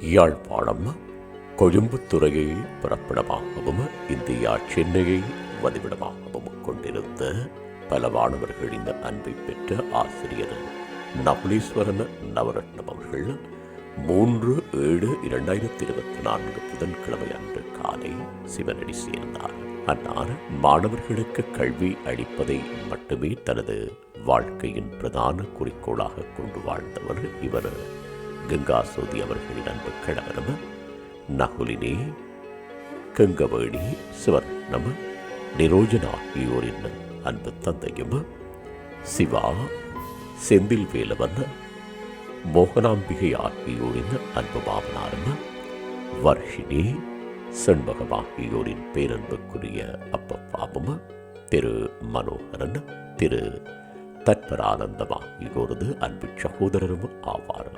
Yazhpanam கொழும்புத்துறையை பிறப்பிடமாகவும் India சென்னையை வதிவிடமாகவும் கொண்டிருந்த பல மாணவர்களின் அன்பை பெற்ற ஆசிரியர் நகுலீஸ்வரன் நவரத்னம் அவர்கள் மூன்று ஏழு இரண்டாயிரத்தி இருபத்தி நான்கு புதன்கிழமை அன்று காலை சிவனடி சேர்ந்தார். அன்னார் மாணவர்களுக்கு கல்வி அளிப்பதை மட்டுமே தனது வாழ்க்கையின் பிரதான குறிக்கோளாக கொண்டு வாழ்ந்தவர் இவர். கங்காசோதி அவர்களின் அன்பு நம நகுலினி கங்கவேணி சிவரத்னம் நிரோஜன் ஆகியோரின் அன்பு தந்தையும். சிவா செந்தில் வேலவன் மோகனாம்பிகை ஆகியோரின் அன்பு பாவனாரும் வர்ஷினி செண்பகம் ஆகியோரின் பேரன்புக்குரிய அப்பப்பாவும் திரு மனோகரன் திரு தத்பரானந்தம் ஆகியோரது அன்பு சகோதரரும் ஆவார்.